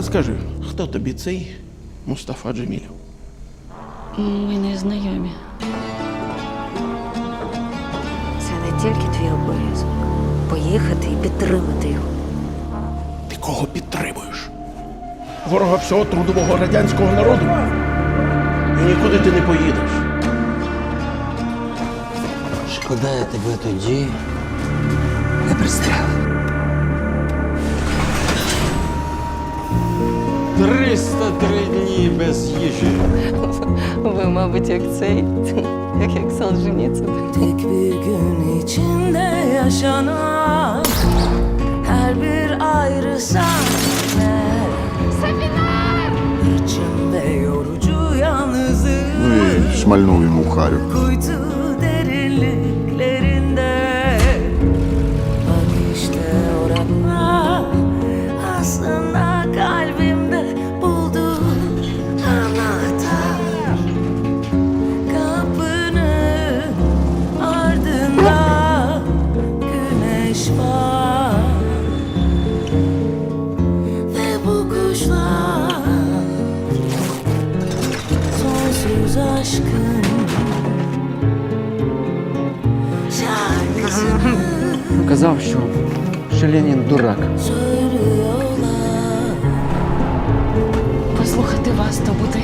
А скажи, хто тобі цей Мустафа Джемілів? Ми не знайомі. Це не тільки твій обов'язок. Поїхати і підтримати його. Ти кого підтримуєш? Ворога всього трудового радянського народу? І нікуди ти не поїдеш. Шкода, я тебе тоді не пристрелив. 303 дні без їжі. Ви, мабуть, як цей, як, як Солженіцин. Tek bir gün içinde yaşanan Her bir ayrı sahne İçimde yorucu yalnızlık Ну і шмальнув йому в харю. Kuytu derinliklerinde Sonsuz aşkın şarkısını Казав, що, що Ленін дурак. söylüyorlar Послухати вас та бути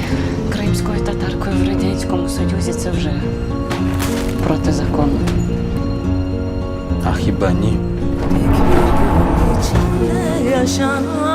кримською татаркою в Радянському Союзі це вже протизаконно. А хіба ні? İçinde yaşanan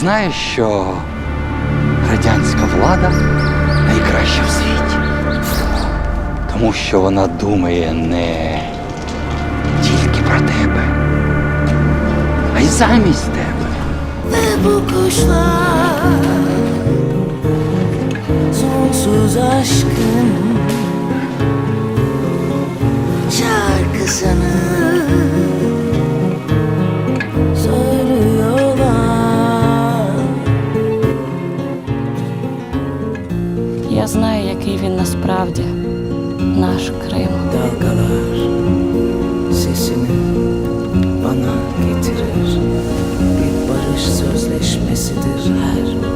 Знаєш, що радянська влада найкраща в світі. Тому що вона думає не тільки про тебе, а й замість тебе. Bu kuşlar Sonsuz aşkın Şarkısını Я знаю, який він насправді наш Крим. Dalgalar sesini bana getirir Bir barış sözleşmesidir her bir çakıl taşı